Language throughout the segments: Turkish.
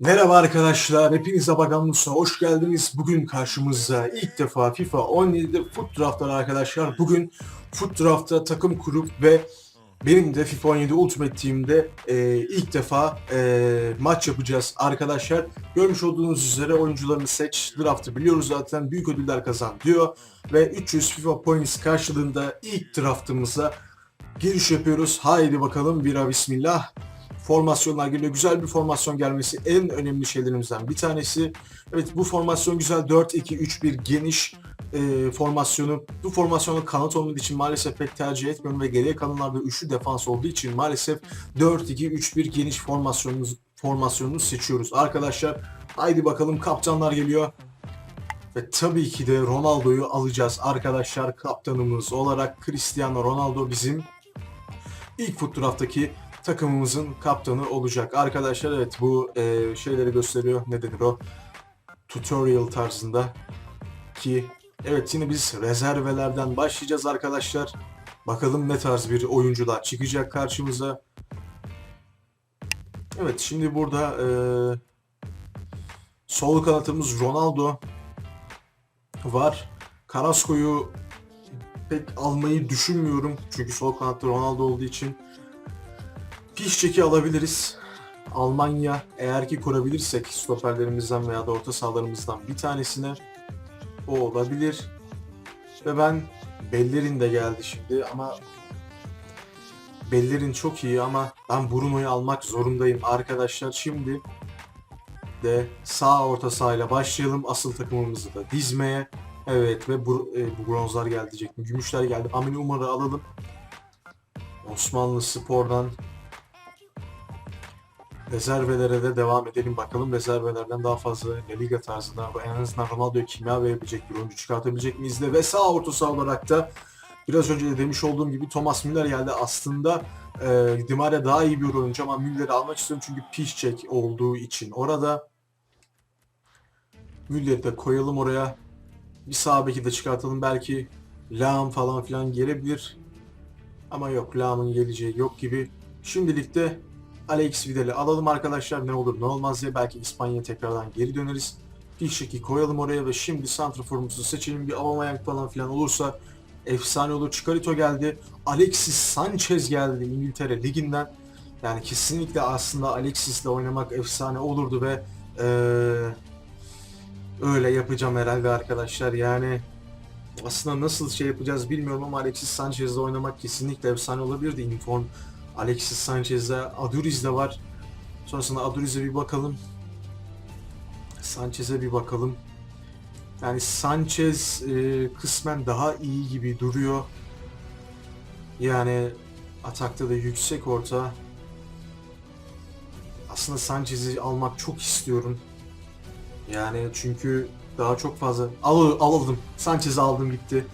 Merhaba arkadaşlar, hepinize Bagamlus'a hoş geldiniz. Bugün karşımızda ilk defa FIFA 17'de Foot Draft var arkadaşlar. Bugün Foot Draft'ta takım kurup ve benim de FIFA 17 Ultimate Team'de e, ilk defa e, maç yapacağız arkadaşlar. Görmüş olduğunuz üzere oyuncularını seç, draft'ı biliyoruz zaten, büyük ödüller kazan diyor. Ve 300 FIFA Points karşılığında ilk draftımıza giriş yapıyoruz. Haydi bakalım bira bismillah formasyonlar geliyor. Güzel bir formasyon gelmesi en önemli şeylerimizden bir tanesi. Evet bu formasyon güzel 4-2-3-1 geniş e, formasyonu. Bu formasyonu kanat olmadığı için maalesef pek tercih etmiyorum ve geriye kalanlarda üçlü defans olduğu için maalesef 4-2-3-1 geniş formasyonumuz formasyonunu seçiyoruz. Arkadaşlar haydi bakalım kaptanlar geliyor. Ve tabii ki de Ronaldo'yu alacağız arkadaşlar kaptanımız olarak Cristiano Ronaldo bizim ilk foot draft'taki takımımızın kaptanı olacak. Arkadaşlar evet bu e, şeyleri gösteriyor. Ne denir o? Tutorial tarzında ki evet yine biz rezervelerden başlayacağız arkadaşlar. Bakalım ne tarz bir oyuncular çıkacak karşımıza. Evet şimdi burada e, sol kanatımız Ronaldo var. Carrasco'yu pek almayı düşünmüyorum. Çünkü sol kanatta Ronaldo olduğu için Pişçeki alabiliriz. Almanya eğer ki kurabilirsek stoperlerimizden veya da orta sahalarımızdan bir tanesine o olabilir. Ve ben Bellerin de geldi şimdi ama Bellerin çok iyi ama ben Bruno'yu almak zorundayım arkadaşlar. Şimdi de sağ orta sahayla başlayalım. Asıl takımımızı da dizmeye. Evet ve bu, e, bu bronzlar geldi diyecektim. Gümüşler geldi. Amin Umar'ı alalım. Osmanlı Spor'dan rezervelere de devam edelim. Bakalım rezervelerden daha fazla La Liga tarzında en azından Ronaldo'ya kimya verebilecek bir oyuncu çıkartabilecek miyiz de? Ve sağ orta saha olarak da biraz önce de demiş olduğum gibi Thomas Müller geldi. Aslında e, Di Maria daha iyi bir oyuncu ama Müller'i almak istiyorum çünkü Piszczek olduğu için orada. Müller'i de koyalım oraya. Bir sağ beki de çıkartalım. Belki Lahm falan filan gelebilir. Ama yok Lahm'ın geleceği yok gibi. Şimdilik de Alex Vidal'i alalım arkadaşlar ne olur ne olmaz diye belki İspanya'ya tekrardan geri döneriz. Fişek'i koyalım oraya ve şimdi santraforumuzu seçelim. Bir Aubameyang falan filan olursa efsane olur. Chicarito geldi. Alexis Sanchez geldi İngiltere Ligi'nden. Yani kesinlikle aslında Alexis'le oynamak efsane olurdu ve eee, öyle yapacağım herhalde arkadaşlar. Yani aslında nasıl şey yapacağız bilmiyorum ama Alexis Sanchez'le oynamak kesinlikle efsane olabilirdi. Inform Alexis Sanchez'de Aduriz de var. Sonrasında Aduriz'e bir bakalım. Sanchez'e bir bakalım. Yani Sanchez e, kısmen daha iyi gibi duruyor. Yani atakta da yüksek orta. Aslında Sanchez'i almak çok istiyorum. Yani çünkü daha çok fazla al aldım. Sanchez'i aldım gitti.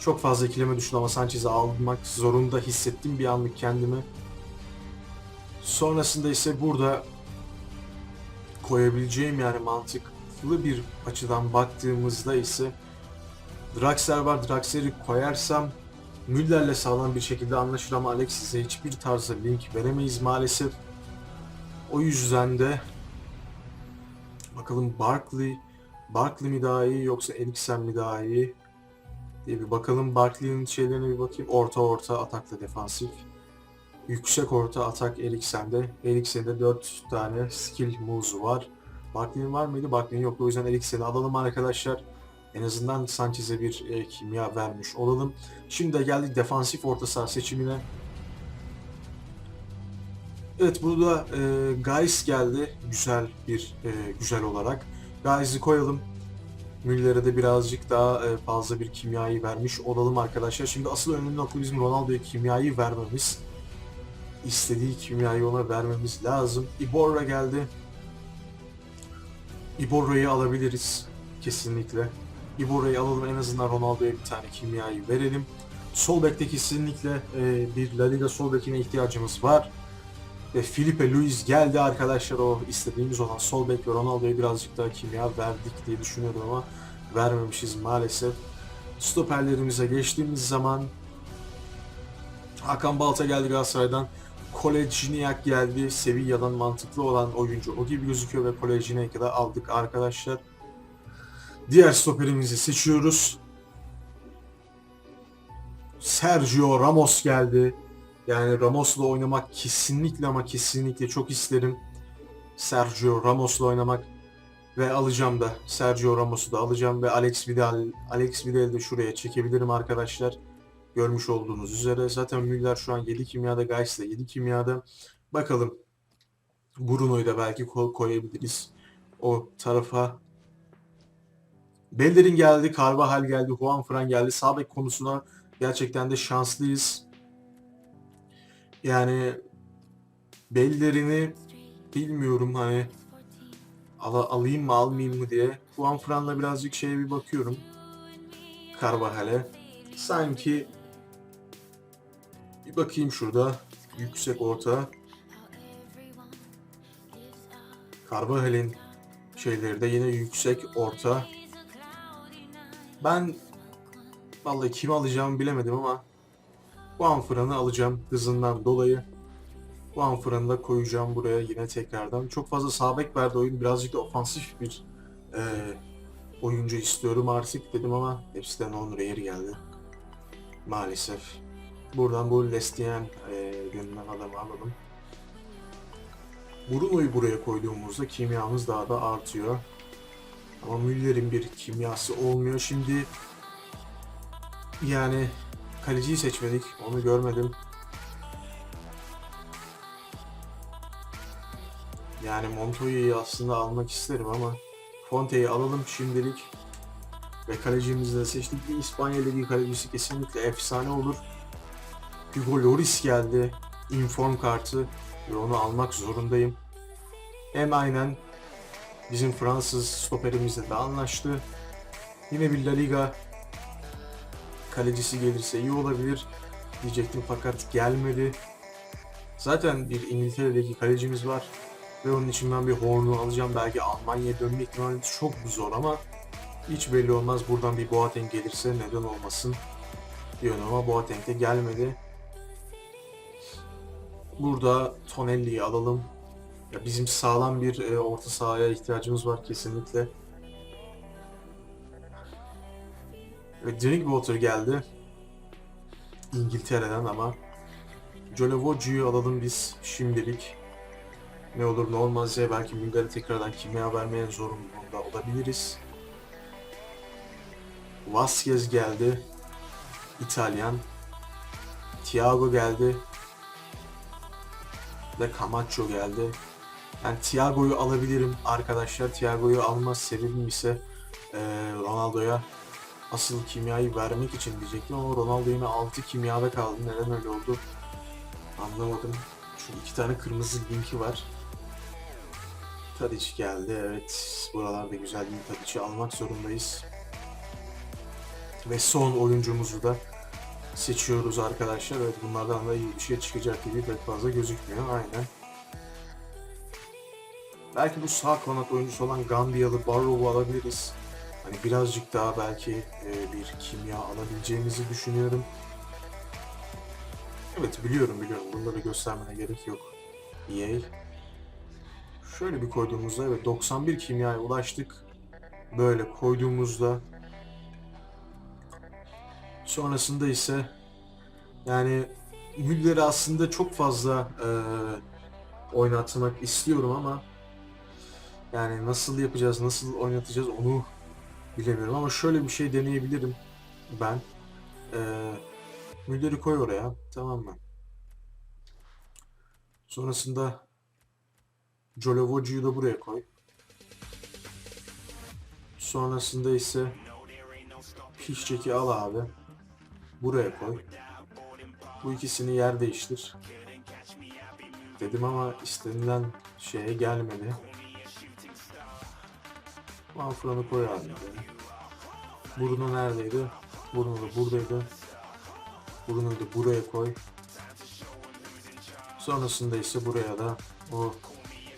Çok fazla ikileme düştü ama Sanchez'i almak zorunda hissettim bir anlık kendimi. Sonrasında ise burada koyabileceğim yani mantıklı bir açıdan baktığımızda ise Draxler var. Draxler'i koyarsam Müller'le sağlam bir şekilde anlaşır ama Alexis'e hiçbir tarzda link veremeyiz maalesef. O yüzden de bakalım Barkley Barkley mi daha iyi yoksa Eriksen mi daha iyi diye bir bakalım. Barkley'in şeylerine bir bakayım. Orta orta atakla defansif. Yüksek orta atak Eriksen'de. Eriksen'de 4 tane skill move'u var. Barkley'in var mıydı? Barkley'in yoktu. O yüzden Eriksen'i alalım arkadaşlar. En azından Sanchez'e bir e, kimya vermiş olalım. Şimdi de geldik defansif orta saha seçimine. Evet burada e, Guys geldi. Güzel bir e, güzel olarak. Guys'i koyalım. Müller'e de birazcık daha e, fazla bir kimyayı vermiş olalım arkadaşlar. Şimdi asıl önemli nokta bizim Ronaldo'ya kimyayı vermemiz istediği kimyayı ona vermemiz lazım. Iborra geldi. Iborra'yı alabiliriz kesinlikle. Iborra'yı alalım en azından Ronaldo'ya bir tane kimyayı verelim. Sol bekte kesinlikle e, bir La Liga sol bekine ihtiyacımız var. Ve Felipe Luis geldi arkadaşlar o istediğimiz olan sol bek ve Ronaldo'ya birazcık daha kimya verdik diye düşünüyordum ama vermemişiz maalesef. Stoperlerimize geçtiğimiz zaman Hakan Balta geldi Galatasaray'dan. Kolejniak geldi. Sevilla'dan mantıklı olan oyuncu o gibi gözüküyor ve Kolejniak'ı da aldık arkadaşlar. Diğer stoperimizi seçiyoruz. Sergio Ramos geldi. Yani Ramos'la oynamak kesinlikle ama kesinlikle çok isterim. Sergio Ramos'la oynamak ve alacağım da Sergio Ramos'u da alacağım ve Alex Vidal Alex Vidal'i de şuraya çekebilirim arkadaşlar. Görmüş olduğunuz üzere zaten Müller şu an 7 kimyada, Gais de 7 kimyada. Bakalım Bruno'yu da belki ko- koyabiliriz o tarafa. Bellerin geldi, Carvajal geldi, Juan Fran geldi. Sağ bek konusuna gerçekten de şanslıyız. Yani Bellerini bilmiyorum hani ala- alayım mı almayayım mı diye. Juan Fran'la birazcık şeye bir bakıyorum. Carvajal'e. Sanki bir bakayım şurada. Yüksek orta. Carvajal'in şeyleri de yine yüksek orta. Ben vallahi kimi alacağımı bilemedim ama Juan Fran'ı alacağım hızından dolayı. Juan Fran'ı da koyacağım buraya yine tekrardan. Çok fazla sağ bek verdi oyun. Birazcık da ofansif bir e, oyuncu istiyorum artık dedim ama hepsinden 10 yeri geldi. Maalesef. Buradan bu Lestien e, gönlünden adamı alalım. Bruno'yu buraya koyduğumuzda kimyamız daha da artıyor. Ama Müller'in bir kimyası olmuyor. Şimdi yani kaleciyi seçmedik. Onu görmedim. Yani Montoya'yı aslında almak isterim ama Fonte'yi alalım şimdilik. Ve kalecimizi de seçtik. Bir İspanya Ligi kalecisi kesinlikle efsane olur. Hugo Lloris geldi. Inform kartı ve onu almak zorundayım. Hem aynen bizim Fransız stoperimizle de anlaştı. Yine bir La Liga kalecisi gelirse iyi olabilir diyecektim fakat gelmedi. Zaten bir İngiltere'deki kalecimiz var. Ve onun için ben bir Horn'u alacağım. Belki Almanya'ya dönme ihtimali çok zor ama hiç belli olmaz. Buradan bir Boateng gelirse neden olmasın diyorum ama Boateng de gelmedi. Burada Tonelli'yi alalım. Ya bizim sağlam bir e, orta sahaya ihtiyacımız var kesinlikle. Ve Drinkwater geldi. İngiltere'den ama. Jolavogi'yi alalım biz şimdilik. Ne olur ne olmaz diye belki Müller'e tekrardan kimya vermeye zorunda olabiliriz. Vasquez geldi. İtalyan. Thiago geldi. Ve Camacho geldi. Ben Thiago'yu alabilirim arkadaşlar. Thiago'yu alma sebebim ise eee, Ronaldo'ya asıl kimyayı vermek için diyecektim ama Ronaldo yine 6 kimyada kaldı. Neden öyle oldu? Anlamadım. Şu iki tane kırmızı linki var. Tadic geldi. Evet. Buralarda güzel bir Tadic'i almak zorundayız. Ve son oyuncumuzu da seçiyoruz arkadaşlar. Evet bunlardan da iyi bir şey çıkacak gibi pek fazla gözükmüyor. Aynen. Belki bu sağ kanat oyuncusu olan Gambiyalı Barrow'u alabiliriz. Hani birazcık daha belki e, bir kimya alabileceğimizi düşünüyorum. Evet biliyorum biliyorum. Bunları göstermene gerek yok. EA. Şöyle bir koyduğumuzda evet 91 kimyaya ulaştık. Böyle koyduğumuzda sonrasında ise yani Müller'i aslında çok fazla e, oynatmak istiyorum ama yani nasıl yapacağız, nasıl oynatacağız onu bilemiyorum ama şöyle bir şey deneyebilirim ben. E, Müller'i koy oraya tamam mı? Sonrasında Jolavogi'yi da buraya koy. Sonrasında ise Pişçek'i al abi. Buraya koy. Bu ikisini yer değiştir. Dedim ama istenilen şeye gelmedi. Manfran'ı koy abi. Bruno neredeydi? Bruno da buradaydı. Bruno'yu da buraya koy. Sonrasında ise buraya da o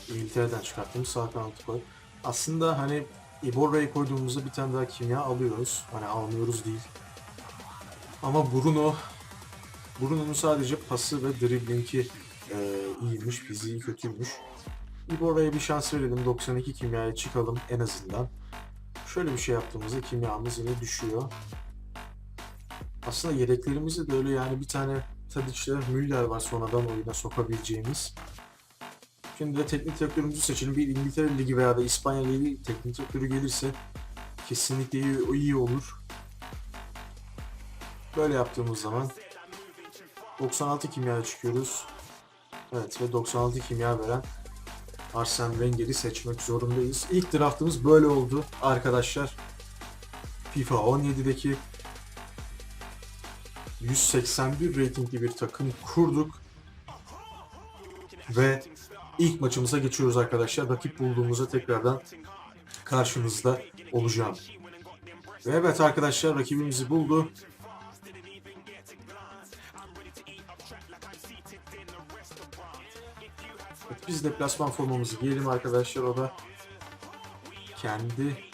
İngiltere'den çıkarttığımız sağ kanatı koy. Aslında hani Iborra'yı koyduğumuzda bir tane daha kimya alıyoruz. Hani almıyoruz değil. Ama Bruno Bruno'nun sadece pası ve driblingi e, iyiymiş, fiziği kötüymüş. Bir oraya bir şans verelim. 92 kimyaya çıkalım en azından. Şöyle bir şey yaptığımızda kimyamız yine düşüyor. Aslında yedeklerimizde de öyle yani bir tane Tadic'le Müller var sonradan oyuna sokabileceğimiz. Şimdi de teknik direktörümüzü seçelim. Bir İngiltere Ligi veya da İspanya Ligi teknik direktörü gelirse kesinlikle iyi, iyi olur. Böyle yaptığımız zaman 96 kimyaya çıkıyoruz. Evet ve 96 kimya veren Arsene Wenger'i seçmek zorundayız. İlk draftımız böyle oldu arkadaşlar. FIFA 17'deki 181 ratingli bir takım kurduk. Ve ilk maçımıza geçiyoruz arkadaşlar. Rakip bulduğumuzda tekrardan karşınızda olacağım. Ve evet arkadaşlar rakibimizi buldu. Biz deplasman formamızı giyelim arkadaşlar. O da kendi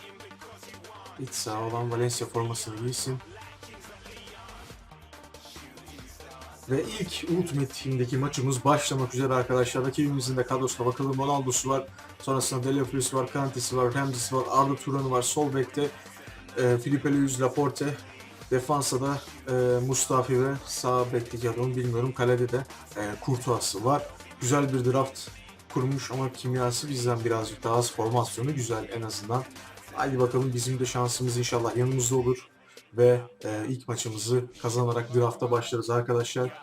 iç saha olan Valencia formasını giysin. Ve ilk Ultimate Team'deki maçımız başlamak üzere arkadaşlar. Rakibimizin de kadrosuna bakalım. Ronaldo'su var. Sonrasında Delafrius var, Kante'si var, Ramsey'si var, Arda Turan'ı var. Sol bekte e, Filipe Luis Laporte. Defansa da e, Mustafi ve sağ bekteki adamı bilmiyorum. Kalede de e, Kurtuğası var. Güzel bir draft kurmuş ama kimyası bizden birazcık daha az. Formasyonu güzel en azından. Haydi bakalım bizim de şansımız inşallah yanımızda olur. Ve e, ilk maçımızı kazanarak drafta başlarız arkadaşlar.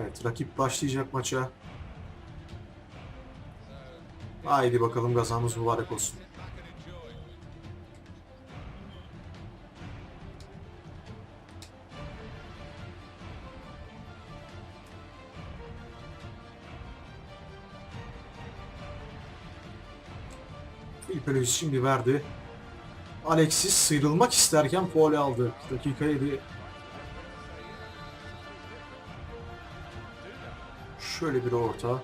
Evet rakip başlayacak maça. Haydi bakalım kazamız mübarek olsun. Filipe şimdi verdi. Alexis sıyrılmak isterken faul aldı. Dakika 7. Şöyle bir orta.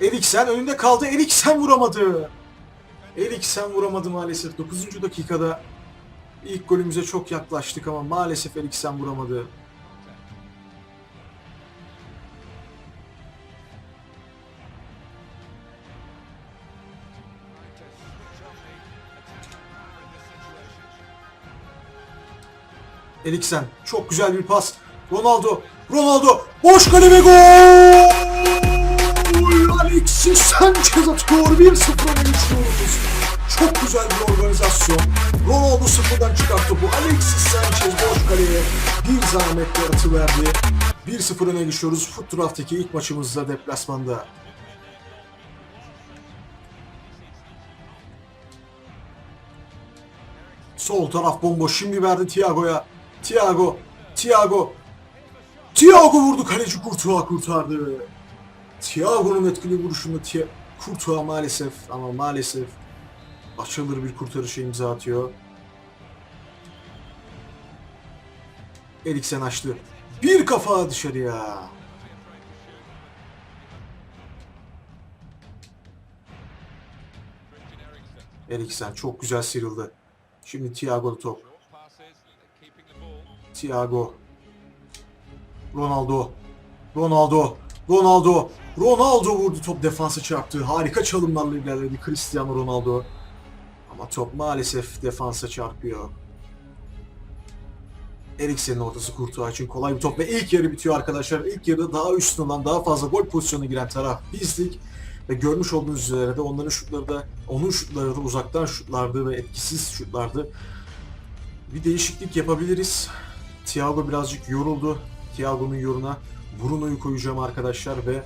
Eriksen önünde kaldı. Eriksen vuramadı. Eriksen vuramadı maalesef. 9. dakikada ilk golümüze çok yaklaştık ama maalesef Eriksen vuramadı. Eriksen çok güzel bir pas. Ronaldo, Ronaldo boş kale ve gol! Alexis Sanchez atıyor 1-0 öne geçiyoruz. Çok güzel bir organizasyon. Ronaldo sıfırdan çıkarttı bu. Alexis Sanchez boş kaleye bir zahmetle atıverdi. 1-0 öne geçiyoruz. Foot Draft'taki ilk maçımızda deplasmanda. Sol taraf bomboş. Şimdi verdi Thiago'ya. Thiago. Thiago. Thiago vurdu. Kaleci Kurtuğa kurtardı. Thiago'nun etkili vuruşunda Thia- Kurtuğa maalesef ama maalesef açılır bir kurtarışa imza atıyor. Eriksen açtı. Bir kafa dışarıya. Eriksen çok güzel sıyrıldı. Şimdi Thiago top. Thiago. Ronaldo. Ronaldo. Ronaldo. Ronaldo vurdu top defansa çarptı. Harika çalımlarla ilerledi Cristiano Ronaldo. Ama top maalesef defansa çarpıyor. Eriksen'in ortası Kurtuğa için kolay bir top ve ilk yarı bitiyor arkadaşlar. İlk yarıda daha üstün olan, daha fazla gol pozisyonuna giren taraf bizdik. Ve görmüş olduğunuz üzere de onların şutları da, onun şutları da uzaktan şutlardı ve etkisiz şutlardı. Bir değişiklik yapabiliriz. Thiago birazcık yoruldu. Thiago'nun yoruna Bruno'yu koyacağım arkadaşlar ve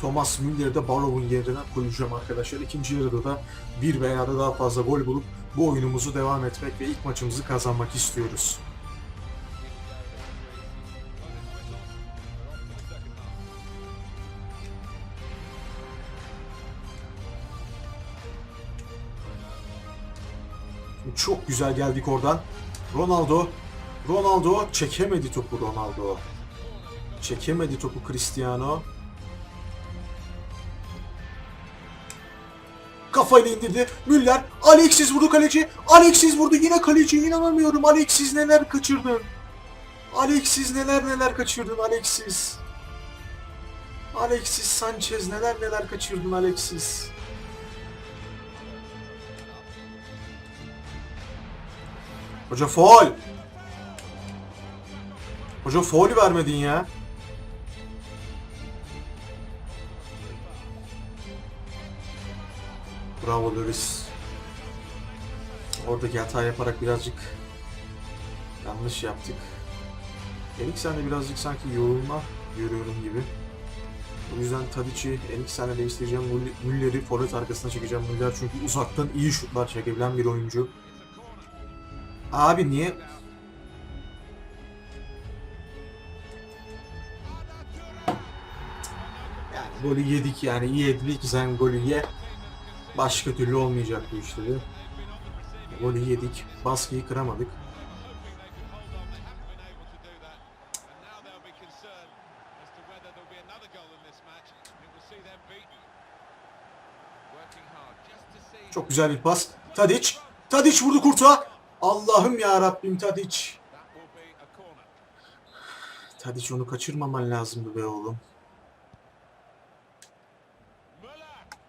Thomas Müller'i de Barrow'un yerine koyacağım arkadaşlar. İkinci yarıda da bir veya da daha fazla gol bulup bu oyunumuzu devam etmek ve ilk maçımızı kazanmak istiyoruz. Çok güzel geldik oradan. Ronaldo Ronaldo çekemedi topu Ronaldo. Çekemedi topu Cristiano. Kafayla indirdi. Müller. Alexis vurdu kaleci. Alexis vurdu yine kaleci. İnanamıyorum. Alexis neler kaçırdın. Alexis neler neler kaçırdın Alexis. Alexis Sanchez neler neler kaçırdın Alexis. Hoca faul. Hoca faul vermedin ya. Bravo Loris. Oradaki hata yaparak birazcık yanlış yaptık. Eriksen'de birazcık sanki yorulma görüyorum gibi. O yüzden Tadic'i Eriksen'le değiştireceğim. Müll- Müller'i forvet arkasına çekeceğim. Müller çünkü uzaktan iyi şutlar çekebilen bir oyuncu. Abi niye? Golü yedik yani iyi yedik sen golü ye. Başka türlü olmayacak bu işte de. Golü yedik. Baskıyı kıramadık. Çok güzel bir pas. Tadic. Tadic vurdu kurtuğa. Allah'ım ya Rabbim Tadic. Tadic onu kaçırmaman lazımdı be oğlum.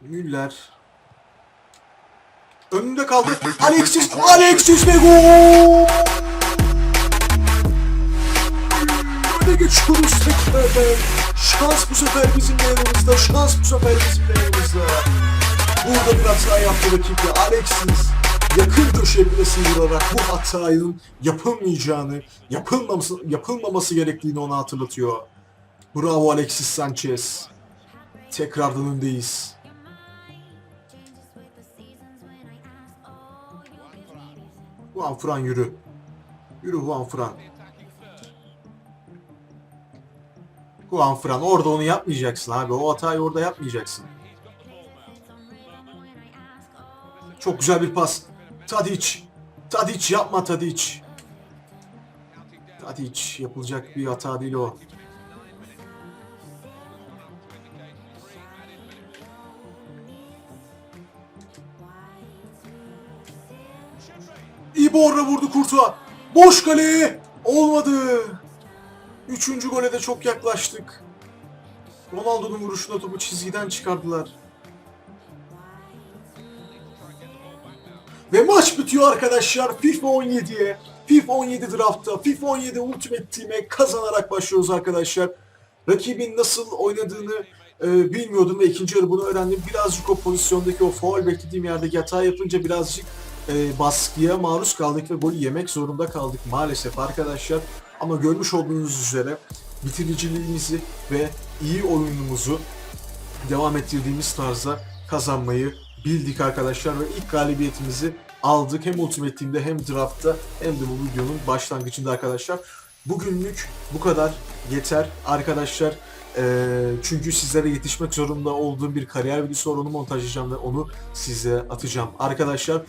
Müller. Önünde kaldı. Alexis. Alexis ve gol. Öne geçiyoruz tekrardan. Şans bu sefer bizim yanımızda. Şans bu sefer bizim yanımızda. Burada bir hata yaptı rakip ya. Alexis yakın köşeye plası vurarak bu hatanın yapılmayacağını, yapılmaması, yapılmaması gerektiğini ona hatırlatıyor. Bravo Alexis Sanchez. Tekrardan öndeyiz. Juan Fran yürü. Yürü Juan Fran. Juan Fran orada onu yapmayacaksın abi. O hatayı orada yapmayacaksın. Çok güzel bir pas. Tadic. Tadic yapma Tadic. Tadic yapılacak bir hata değil o. Iborra vurdu kurtuğa. Boş kale. Olmadı. Üçüncü gole de çok yaklaştık. Ronaldo'nun vuruşunda topu çizgiden çıkardılar. Ve maç bitiyor arkadaşlar FIFA 17'ye. FIFA 17 draftta, FIFA 17 Ultimate Team'e kazanarak başlıyoruz arkadaşlar. Rakibin nasıl oynadığını e, bilmiyordum ve ikinci yarı bunu öğrendim. Birazcık o pozisyondaki o faul beklediğim yerdeki hata yapınca birazcık e, baskıya maruz kaldık ve golü yemek zorunda kaldık maalesef arkadaşlar. Ama görmüş olduğunuz üzere bitiriciliğimizi ve iyi oyunumuzu devam ettirdiğimiz tarzda kazanmayı bildik arkadaşlar ve ilk galibiyetimizi aldık hem Ultimate Team'de hem draftta hem de bu videonun başlangıcında arkadaşlar. Bugünlük bu kadar yeter arkadaşlar. Ee, çünkü sizlere yetişmek zorunda olduğum bir kariyer videosu var onu montajlayacağım ve onu size atacağım. Arkadaşlar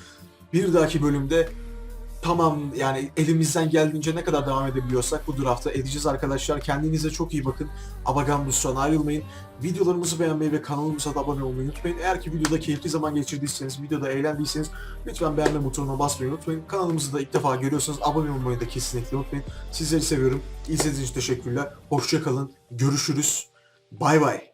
bir dahaki bölümde tamam yani elimizden geldiğince ne kadar devam edebiliyorsak bu drafta edeceğiz arkadaşlar. Kendinize çok iyi bakın. Abagambus'tan ayrılmayın. Videolarımızı beğenmeyi ve kanalımıza da abone olmayı unutmayın. Eğer ki videoda keyifli zaman geçirdiyseniz, videoda eğlendiyseniz lütfen beğenme butonuna basmayı unutmayın. Kanalımızı da ilk defa görüyorsanız abone olmayı da kesinlikle unutmayın. Sizleri seviyorum. İzlediğiniz için teşekkürler. Hoşçakalın. Görüşürüz. Bay bay.